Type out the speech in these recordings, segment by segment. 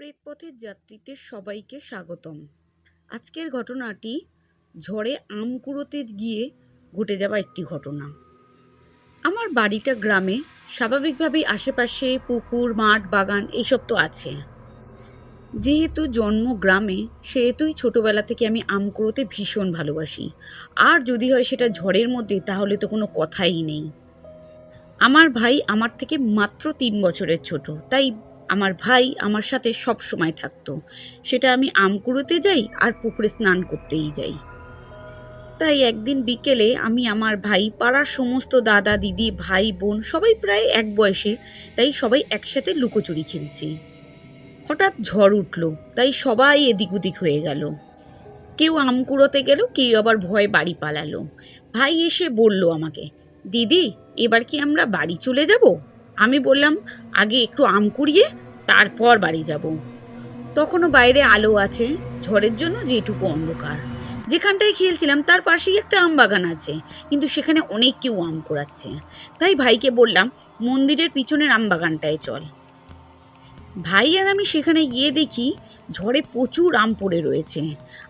প্রেতপথের যাত্রীদের সবাইকে স্বাগতম। আজকের ঘটনাটি ঝড়ে আম কুড়োতে গিয়ে ঘটে যাওয়া একটি ঘটনা। আমার বাড়িটা গ্রামে, স্বাভাবিকভাবেই আশেপাশে পুকুর, মাঠ, বাগান এইসব তো আছে। যেহেতু জন্ম গ্রামে, সেহেতুই ছোটবেলা থেকে আমি আম কুড়োতে ভীষণ ভালোবাসি। আর যদি হয় সেটা ঝড়ের মধ্যে, তাহলে তো কোনো কথাই নেই। আমার ভাই আমার থেকে মাত্র তিন বছরের ছোট, তাই আমার ভাই আমার সাথে সব সময় থাকতো। সেটা আমি আম কুড়োতে যাই আর পুকুরে স্নান করতেই যাই। তাই একদিন বিকেলে আমি আমার ভাই পাড়ার সমস্ত দাদা, দিদি, ভাই, বোন সবাই প্রায় এক বয়সের, তাই সবাই একসাথে লুকোচুরি খেলছি। হঠাৎ ঝড় উঠল, তাই সবাই এদিক ওদিক হয়ে গেল। কেউ আম কুড়োতে গেল, কেউ আবার ভয়ে বাড়ি পালালো। ভাই এসে বলল আমাকে, দিদি, এবার কি আমরা বাড়ি চলে যাব? আমি বললাম, আগে একটু আম কুড়িয়ে তারপর বাড়ি যাব। তখনও বাইরে আলো আছে, ঝড়ের জন্য যেটুকু অন্ধকার। যেখানটায় খেলছিলাম, তার পাশেই একটা আম বাগান আছে, কিন্তু সেখানে অনেক কেউ আম কুড়াচ্ছে তাই ভাইকে বললাম, মন্দিরের পিছনের আম বাগানটায় চল। ভাই আর আমি সেখানে গিয়ে দেখি, ঝড়ে প্রচুর আম পড়ে রয়েছে।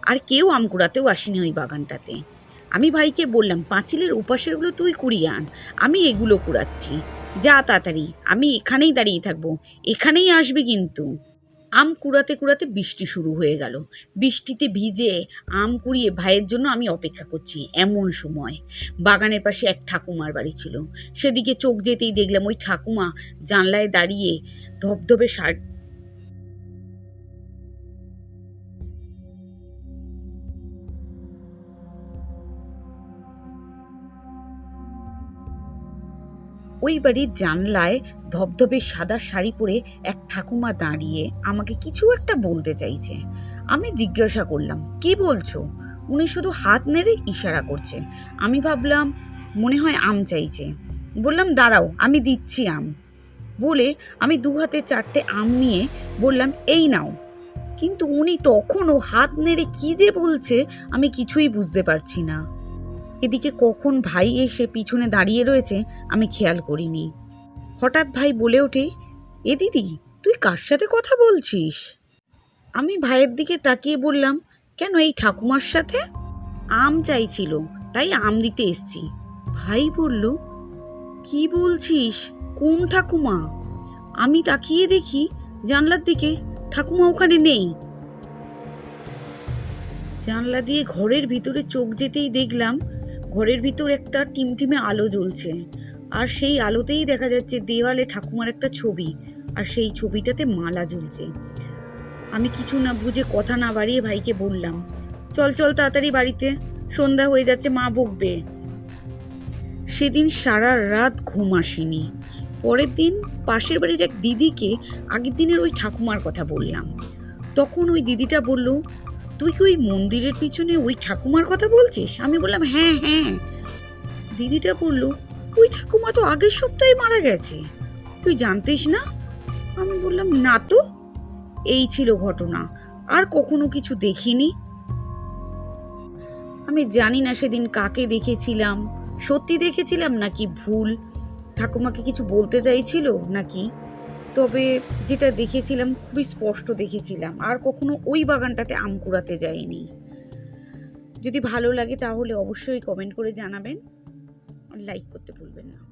আর কেউ আম কুড়াতেও আসেনি ওই বাগানটাতে। আমি ভাইকে বললাম, পাঁচিলের উপাসেরগুলো তুই কুড়িয়ে আন। আমি এগুলো কুড়াচ্ছি। যা তাড়াতাড়ি। আমি এখানেই দাঁড়িয়ে থাকব। এখানেই আসবি কিন্তু। আম কুড়াতে কুড়াতে বৃষ্টি শুরু হয়ে গেল। বৃষ্টিতে ভিজে আম কুড়িয়ে ভাইয়ের জন্য আমি অপেক্ষা করছি এমন সময়। বাগানের পাশে এক ঠাকুমার বাড়ি ছিল। সেদিকে চোখ যেতেই দেখলাম ওই ঠাকুমা জানলায় দাঁড়িয়ে ধবধবে শার্ট ওই বাড়ির জানলায় ধবধবে সাদা শাড়ি পরে এক ঠাকুমা দাঁড়িয়ে আমাকে কিছু একটা বলতে চাইছে। আমি জিজ্ঞাসা করলাম, কি বলছো? উনি শুধু হাত নেড়ে ইশারা করছে। আমি ভাবলাম, মনে হয় আম চাইছে। বললাম, দাঁড়াও, আমি দিচ্ছি আম। বলে আমি দু হাতে চারটে আম নিয়ে বললাম, এই নাও। কিন্তু উনি তখনও হাত নেড়ে কি যে বলছে আমি কিছুই বুঝতে পারছি না। এদিকে কখন ভাই এসে পিছনে দাঁড়িয়ে রয়েছে, আমি খেয়াল করিনি। হঠাৎ ভাই বলে ওঠে, এ দিদি, তুই কার সাথে কথা বলছিস? আমি ভাইয়ের দিকে তাকিয়ে বললাম, কেন এই ঠাকুমার সাথে? আম চাইছিল, তাই আম দিতে এসছি। ভাই বলল, কি বলছিস? কোন ঠাকুমা? আমি তাকিয়ে দেখি জানলার দিকে ঠাকুমা ওখানে নেই। জানলা দিয়ে ঘরের ভিতরে চোখ যেতেই দেখলাম ঘরের ভিতর একটা টিমটিমে আলো জ্বলছে। আর সেই আলোতেই দেখা যাচ্ছে দেওয়ালে ঠাকুমার একটা ছবি, আর সেই ছবিটাতে মালা ঝুলছে আমি কিছু না বুঝে কথা না বাড়িয়ে ভাইকে বললাম, চল চল তাড়াতাড়ি বাড়িতে, সন্ধ্যা হয়ে যাচ্ছে, মা বকবে। সেদিন সারা রাত ঘুম আসেনি। পরের দিন পাশের বাড়ির এক দিদিকে আগের দিনের ওই ঠাকুমার কথা বললাম। তখন ওই দিদিটা বলল তুই কি ওই মন্দিরের পিছনে ওই ঠাকুমার কথা বলছিস? আমি বললাম হ্যাঁ হ্যাঁ। দিদিটা বলল, ওই ঠাকুমা তো আগের সপ্তাহে মারা গেছে। তুই জানতিস না? আমি বললাম, না তো, এই ছিল ঘটনা। আর কখনো কিছু দেখিনি। আমি জানি না সেদিন কাকে দেখেছিলাম। সত্যি দেখেছিলাম নাকি ভুল? ঠাকুমাকে কিছু বলতে চাইছিল নাকি? তবে যেটা দেখেছিলাম, খুবই স্পষ্ট দেখেছিলাম। আর কখনো ওই বাগানটাতে আম কুড়াতে যাইনি। যদি ভালো লাগে তাহলে অবশ্যই কমেন্ট করে জানাবেন। লাইক করতে ভুলবেন না।